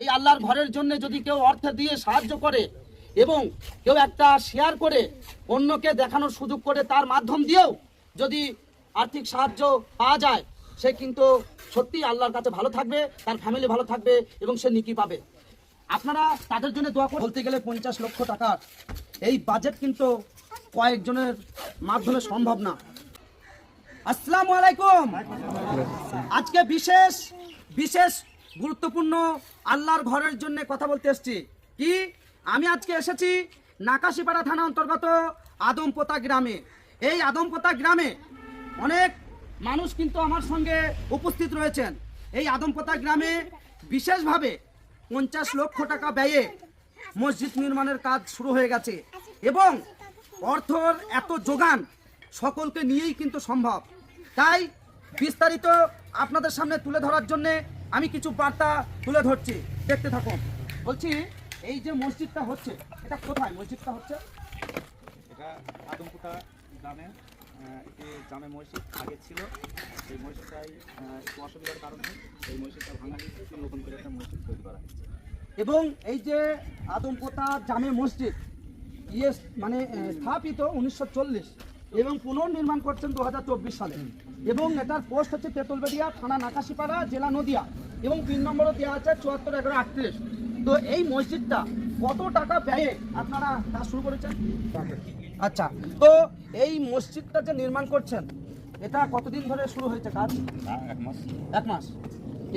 এই আল্লাহর ঘরের জন্য যদি কেউ অর্থ দিয়ে সাহায্য করে এবং কেউ একটা শেয়ার করে, অন্যকে দেখানোর সুযোগ করে তার মাধ্যম দিয়েও যদি আর্থিক সাহায্য পাওয়া যায়, সে কিন্তু সত্যি আল্লাহর কাছে ভালো থাকবে, তার ফ্যামিলি ভালো থাকবে এবং সে নিকি পাবে। আপনারা তাদের জন্য দোয়া বলতে গেলে পঞ্চাশ লক্ষ টাকার এই বাজেট কিন্তু কয়েকজনের মাধ্যমে সম্ভব না। আসসালামু আলাইকুম। আজকে বিশেষ বিশেষ গুরুত্বপূর্ণ আল্লাহর ঘরের জন্য কথা বলতে এসেছি। কি? আমি আজকে এসেছি নাকাশিপাড়া থানা অন্তর্গত আদমপোতা গ্রামে। এই আদমপোতা গ্রামে অনেক মানুষ কিন্তু আমার সঙ্গে উপস্থিত রয়েছেন। এই আদমপোতা গ্রামে বিশেষভাবে পঞ্চাশ লক্ষ টাকা ব্যয়ে মসজিদ নির্মাণের কাজ শুরু হয়ে গেছে এবং অর্থর এত যোগান সকলকে নিয়েই কিন্তু সম্ভব। তাই বিস্তারিত আপনাদের সামনে তুলে ধরার জন্য আমি কিছু বার্তা তুলে ধরছি। দেখতে থাকুন। বলছি এই যে মসজিদটা হচ্ছে এটা কোথায়? মসজিদটা হচ্ছে? এটা আদমপুটা গ্রামে একটি জামে মসজিদ। আগে ছিল এই মসজিদটাই একটু অসুবিধার কারণে এই মসজিদটা ভাঙা গিয়েছে নতুন করে একটা মসজিদ তৈরি করা হয়েছে। এবং এই যে আদমপোতা জামে মসজিদ ইয়ে মানে স্থাপিত উনিশশো চল্লিশ এবং পুনর্নির্মাণ করছেন দু হাজার চব্বিশ সালে। এবং এটার পোস্ট হচ্ছে তেঁতুলবেড়িয়া থানা নাকাশিপাড়া জেলা নদিয়া এবং পিন নম্বরও দেওয়া আছে চুয়াত্তর এগারো আটত্রিশ। তো এই মসজিদটা কত টাকা ব্যয়ে আপনারা কাজ শুরু করেছেন? আচ্ছা তো এই মসজিদটা যে নির্মাণ করছেন এটা কতদিন ধরে শুরু হয়েছে কাজ? এক মাস। এক মাস।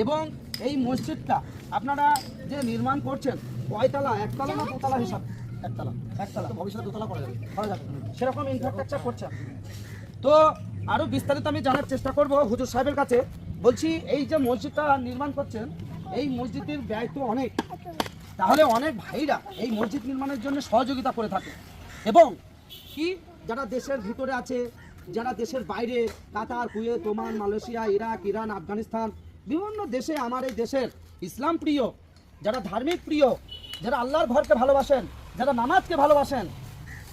এবং এই মসজিদটা আপনারা যে নির্মাণ করছেন কয়তলা? একতলা না দোতলা হিসাব? একতলা। একতলা। ভবিষ্যতে দোতলা করা যাবে। করা যাবে। সেরকম ইনফ্রাস্ট্রাকচার করছেন। তো আরও বিস্তারিত আমি জানার চেষ্টা করব। হুজুর সাহেবের কাছে। বলছি, এই যে মসজিদটা নির্মাণ করছেন, এই মসজিদের ব্যয় তো অনেক। তাহলে অনেক ভাইরা এই মসজিদ নির্মাণের জন্য সহযোগিতা করে থাকে। এবং কি, যারা দেশের ভিতরে আছে, যারা দেশের বাইরে, Qatar, Kuwait, Oman, Malaysia, Iraq, Iran, Afghanistan, বিভিন্ন দেশে আমার এই দেশের ইসলাম প্রিয়, যারা ধার্মিক প্রিয়, যারা আল্লাহর ঘরকে ভালোবাসেন, যারা নামাজকে ভালোবাসেন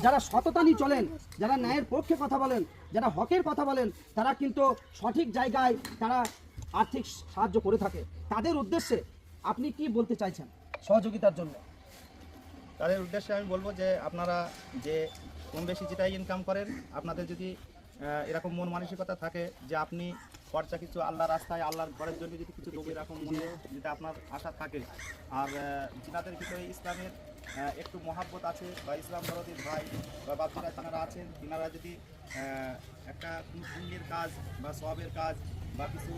যারা সততা নিয়ে চলেন, যারা ন্যায়ের পক্ষে কথা বলেন, যারা হকের কথা বলেন, তারা কিন্তু সঠিক জায়গায় তারা আর্থিক সাহায্য করে থাকে। তাদের উদ্দেশ্যে আপনি কি বলতে চাইছেন সহযোগিতার জন্য? তাদের উদ্দেশ্যে আমি বলব যে আপনারা যে কম বেশি যেটাই ইনকাম করেন, আপনাদের যদি এরকম মন মানসিকতা থাকে যে আপনি খরচা কিছু আল্লাহ রাস্তায়, আল্লাহর ঘরের জন্য যদি কিছু দেবো এরকম মনে যেটা আপনার আশা থাকে। আর যিনাদের ভিতরে ইসলামের একটু মহাব্বত আছে বা ইসলাম দরদির ভাই বা বাচ্চারা তারা আছেন তিনারা যদি একটা পুণ্যের কাজ বা সবের কাজ বা কিছু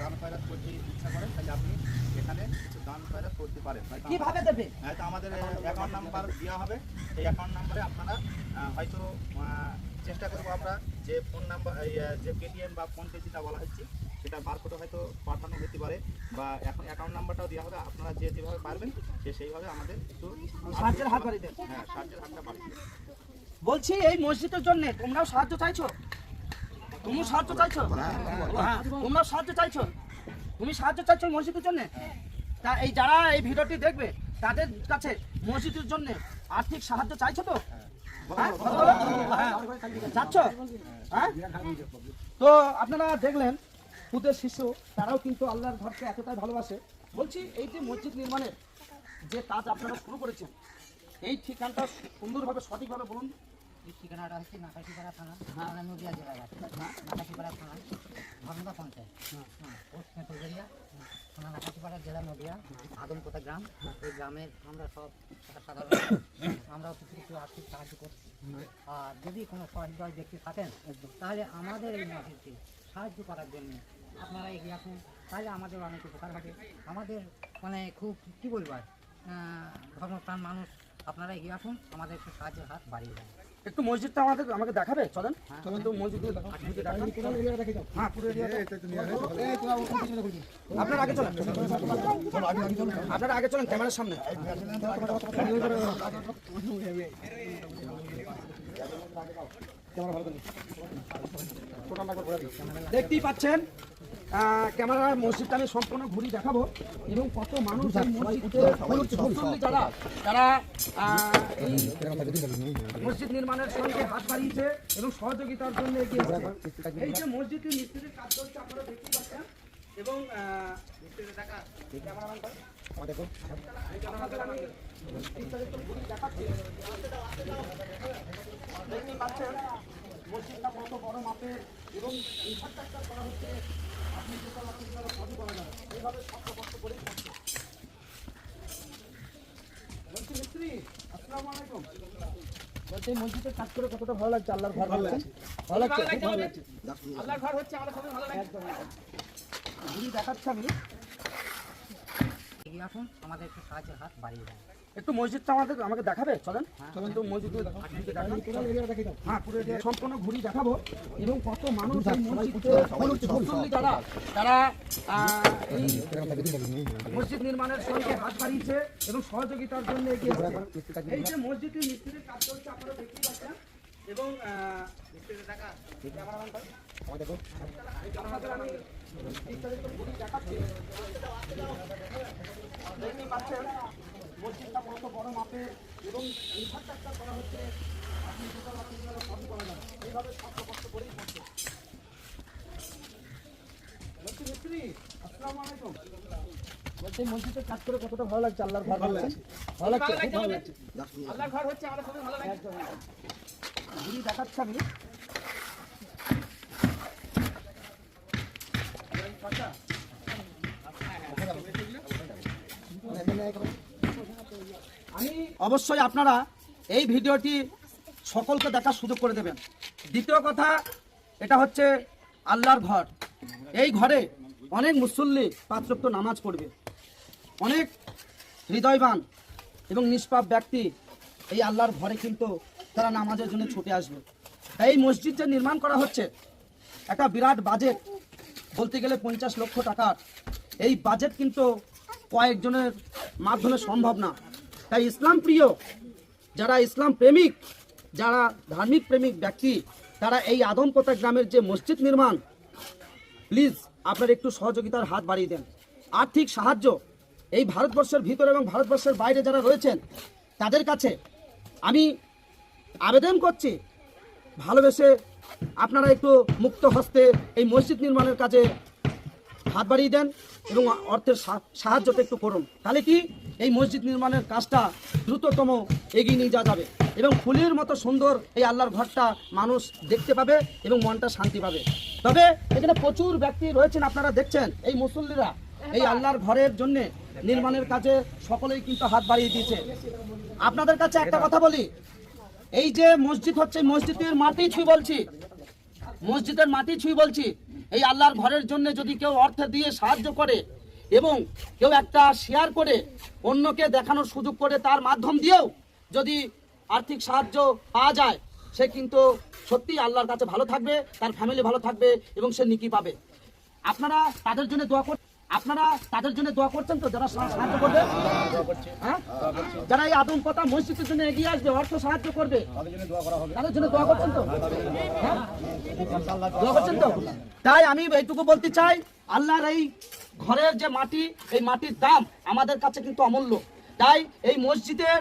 দান খয়রাত করতে ইচ্ছা করেন তাহলে আপনি এখানে কিছু দান খয়রাত করতে পারেন। কীভাবে দেবে হয়তো আমাদের অ্যাকাউন্ট নাম্বার দেওয়া হবে। এই অ্যাকাউন্ট নাম্বারে আপনারা হয়তো চেষ্টা করব আমরা যে ফোন নাম্বার এই, যে পেটিএম বা ফোনপে যেটা বলা হচ্ছে সেটা বারকোডে হয়তো পাঠানো হতে পারে বা এখন অ্যাকাউন্ট নাম্বারটাও দেওয়া হবে আপনারা যে যেভাবে পারবেন সে সেইভাবে আমাদের একটু সাহায্যের হাত বাড়িয়ে দেন হ্যাঁ সাহায্যের হাতটা বাড়িয়ে দেন। বলছি এই মসজিদের জন্য তোমরাও সাহায্য চাইছো তুমি সাহায্য চাইছো হ্যাঁ তোমরাও সাহায্য চাইছো তুমি সাহায্য চাইছো মসজিদের জন্য তা এই যারা এই ভিডিওটি দেখবে তাদের কাছে মসজিদের জন্য আর্থিক সাহায্য চাইছো তো হ্যাঁ? হ্যাঁ। তো আপনারা দেখলেন খুদের শিশু, তারাও কিন্তু আল্লাহর ঘরকে এতটাই ভালোবাসে। বলছি, এই যে মসজিদ নির্মাণের যে কাজ আপনারা শুরু করেছেন, এই ঠিকানটা সুন্দরভাবে সঠিকভাবে বলুন। ঠিকানাটা হচ্ছে নাকাশিপাড়া থানা। থানা নদিয়া আছে নাকাশিপাড়া থানা ধর্মদা পঞ্চায়েত। পোস্ট নাকাশিপাড়া জেলা নদিয়া আদমকোটা গ্রাম। এই গ্রামের আমরা সব সাধারণ আমরাও কিছু কিছু আর্থিক সাহায্য করছি। আর যদি কোনো সহৃদয় ব্যক্তি থাকেন তাহলে আমাদের এই মসজিদকে সাহায্য করার জন্য আপনারা এগিয়ে আসুন। তাহলে আমাদের অনেক উপকার হবে। আমাদের মানে খুব কী বলব আর? আহ, ধর্মপ্রাণ মানুষ আপনারা এগিয়ে আসুন। আমাদের একটু সাহায্যের হাত বাড়িয়ে দেন। একটু মসজিদটা আমাদের আমাকে দেখাবে চলেন চলেন তো মসজিদ। হ্যাঁ পুরো আপনারা আগে চলেন আপনারা আগে চলেন ক্যামেরার সামনে দেখতেই পাচ্ছেন আহ, ক্যামেরার মসজিদটা আমি সম্পূর্ণ ঘুরি দেখাবো এবং কত মানুষ এই মসজিদে যারা তারা মসজিদ নির্মাণের সঙ্গে হাত বাড়িয়েছে এবং সহযোগিতার জন্য এই যে মসজিদের মিস্ত্রির কাজ চলছে এবং দেখা ক্যামেরাম্যান ভাই, দেখতেই পাচ্ছেন মসজিদটা কত বড় মাপের এবং ইনফ্রাস্ট্রাকচার করা হচ্ছে আপনি যেটা সবই করা যাবে। এইভাবে শক্ত কষ্ট করেই করছে। বলছি মিস্ত্রি আসসালামু আলাইকুম। বলছি মসজিদের কাজ করে কতটা ভালো লাগছে? আল্লাহর ঘর ভালো লাগছে। ভালো লাগছে? ভালো লাগছে আল্লাহর ঘর হচ্ছে আমাদের খুবই ভালো লাগছে। একদম ঘুরি দেখাচ্ছি আমি। আসুন আমাদের একটু সাহায্যের হাত বাড়িয়ে দেন। একটু মসজিদটা আমাদের আমাকে দেখাবে? চলেন। চলেন তো মসজিদ হ্যাঁ পুরো সম্পূর্ণ ঘুরি দেখাবো। এবং কত মানুষ যারা তারা এই মসজিদ নির্মাণের সঙ্গে হাত বাড়িয়েছে এবং সহযোগিতার জন্য এগিয়ে এই যে মসজিদের মিস্ত্রির কাজ চলছে আপনারা দেখতেই পাচ্ছেন। এবং আপনাদের আমি বিস্তারিত দেখাচ্ছি। পাচ্ছেন। মসজিদটা কত বড় মাপের এবং ইনফ্রাস্ট্রাকচার করা হচ্ছে। আপনি যেটা আপনারা সবই করা যাবে এইভাবে শক্ত কষ্ট করেই করছে বলছি মিস্ত্রি আসসালামু আলাইকুম। বলছি মসজিদের কাজ করে কতটা ভালো লাগছে? আল্লাহর ঘর ভালো লাগছে। ভালো লাগছে? খুব ভালো লাগছে। আল্লাহর ঘর হচ্ছে আমাদের খুবই ভালো লাগছে। ঘুরি দেখাচ্ছি আমি। আমি অবশ্যই আপনারা এই ভিডিওটি সকলকে দেখার সুযোগ করে দেবেন। দ্বিতীয় কথা, এটা হচ্ছে আল্লাহর ঘর। এই ঘরে অনেক মুসল্লি পাঁচরক্ত নামাজ পড়বে। অনেক হৃদয়বান এবং নিষ্পাপ ব্যক্তি এই আল্লাহর ঘরে কিন্তু তারা নামাজের জন্য ছুটে আসবে। এই মসজিদ যে নির্মাণ করা হচ্ছে, একটা বিরাট বাজেট বলতে গেলে পঞ্চাশ লক্ষ টাকার। এই বাজেট কিন্তু কয়েকজনের মাধ্যমে সম্ভব না। তাই ইসলাম প্রিয়, যারা ইসলাম প্রেমিক, যারা ধার্মিক প্রেমিক ব্যক্তি, তারা এই আদমকোতা গ্রামের যে মসজিদ নির্মাণ প্লিজ আপনার একটু সহযোগিতার হাত বাড়িয়ে দেন। আর্থিক সাহায্য, এই ভারতবর্ষের ভিতরে এবং ভারতবর্ষের বাইরে যারা রয়েছেন, তাদের কাছে আমি আবেদন করছি, ভালোবেসে আপনারা একটু মুক্ত হস্তে এই মসজিদ নির্মাণের কাজে হাত বাড়িয়ে দেন এবং অর্থের সাহায্যটা একটু করুন। তাহলে কি? এই মসজিদ নির্মাণের কাজটা দ্রুততম এগিয়ে নিয়ে যাওয়া যাবে এবং ফুলের মতো সুন্দর এই আল্লাহর ঘরটা মানুষ দেখতে পাবে এবং মনটা শান্তি পাবে। তবে এখানে প্রচুর ব্যক্তি রয়েছেন, আপনারা দেখছেন, এই মুসল্লিরা, এই আল্লাহর ঘরের জন্য নির্মাণের কাজে সকলেই কিন্তু হাত বাড়িয়ে দিয়েছে। আপনাদের কাছে একটা কথা বলি, এই যে মসজিদ হচ্ছে মসজিদের মাটি ছুঁই বলছি, মসজিদের মাটি ছুঁই বলছি, এই আল্লাহর ঘরের জন্য যদি কেউ অর্থ দিয়ে সাহায্য করে এবং কেউ একটা শেয়ার করে অন্যকে দেখানোর সুযোগ করে তার মাধ্যম দিয়েও যদি আর্থিক সাহায্য পাওয়া যায়, সে কিন্তু সত্যি আল্লাহর কাছে ভালো থাকবে, তার ফ্যামিলি ভালো থাকবে এবং সে নিকি পাবে। আপনারা তাদের জন্য দোয়া কর আপনারা তাদের জন্য দোয়া করছেন তো, যারা সাহায্য করবে? হ্যাঁ? যারা এই আদম কথা মসজিদের জন্য এগিয়ে আসবে, অর্থ সাহায্য করবে, তাদের জন্য দোয়া করছেন তো? হ্যাঁ? দোয়া করছেন তো? তাই আমি এইটুকু বলতে চাই, আল্লাহর এই ঘরের যে মাটি, এই মাটির দাম আমাদের কাছে কিন্তু অমূল্য। তাই এই মসজিদের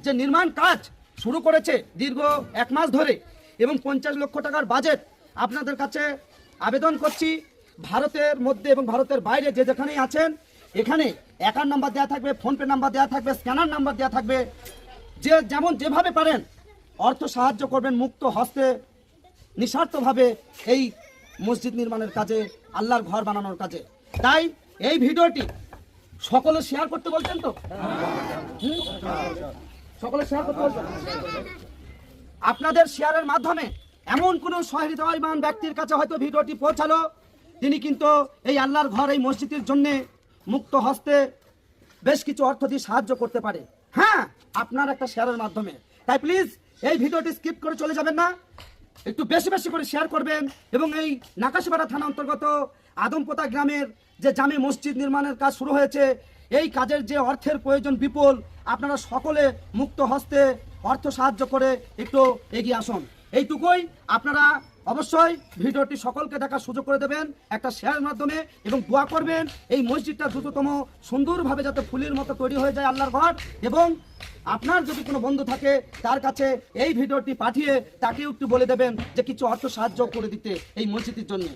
যে নির্মাণ কাজ শুরু করেছে দীর্ঘ এক মাস ধরে এবং পঞ্চাশ লক্ষ টাকার বাজেট আপনাদের কাছে আবেদন করছি। ভারতের মধ্যে এবং ভারতের বাইরে যে যেখানেই আছেন, এখানে অ্যাকাউন্ট নাম্বার দেওয়া থাকবে, ফোনপে নাম্বার দেওয়া থাকবে, স্ক্যানার নাম্বার দেওয়া থাকবে। যে যেমন যেভাবে পারেন, অর্থ সাহায্য করবেন মুক্ত হস্তে, নিঃস্বার্থভাবে এই মসজিদ নির্মাণের কাজে, আল্লাহর ঘর বানানোর কাজে। তাই এই ভিডিওটি সকলে শেয়ার করতে বলছেন তো? সকলে শেয়ার করতে বলছেন? আপনাদের শেয়ারের মাধ্যমে এমন কোনো সহৃদয়মান ব্যক্তির কাছে হয়তো ভিডিওটি পৌঁছালো। তিনি কিন্তু এই আল্লাহর ঘর, এই মসজিদের জন্য মুক্ত হস্তে বেশ কিছু অর্থ দিয়ে সাহায্য করতে পারে। হ্যাঁ আপনার একটা শেয়ারের মাধ্যমে। তাই প্লিজ এই ভিডিওটি স্কিপ করে চলে যাবেন না। একটু বেশি বেশি করে শেয়ার করবেন এবং এই নাকাশিপাড়া থানা অন্তর্গত আদমপোতা গ্রামের যে জামে মসজিদ নির্মাণের কাজ শুরু হয়েছে, এই কাজের যে অর্থের প্রয়োজন বিপুল, আপনারা সকলে মুক্ত হস্তে অর্থ সাহায্য করে একটু এগিয়ে আসুন। এইটুকুই আপনারা অবশ্যই ভিডিওটি সকলকে দেখার সুযোগ করে দেবেন, একটা শেয়ারের মাধ্যমে এবং দোয়া করবেন, এই মসজিদটা দ্রুততম সুন্দরভাবে যাতে ফুলের মতো তৈরি হয়ে যায় আল্লাহর ঘর এবং আপনার যদি কোনো বন্ধু থাকে, তার কাছে এই ভিডিওটি পাঠিয়ে তাকে একটু বলে দেবেন যে কিছু অর্থ সাহায্য করে দিতে এই মসজিদের জন্য।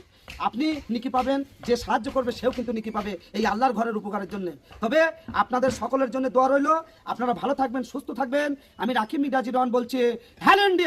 আপনি নিকি পাবেন, যে সাহায্য করবে সেও কিন্তু নিকি পাবে এই আল্লাহর ঘরের উপকারের জন্য। তবে আপনাদের সকলের জন্য দোয়া রইল, আপনারা ভালো থাকবেন, সুস্থ থাকবেন। আমি রাকিব মিরাজি রহমান বলছি হ্যালো ইন্ডিয়া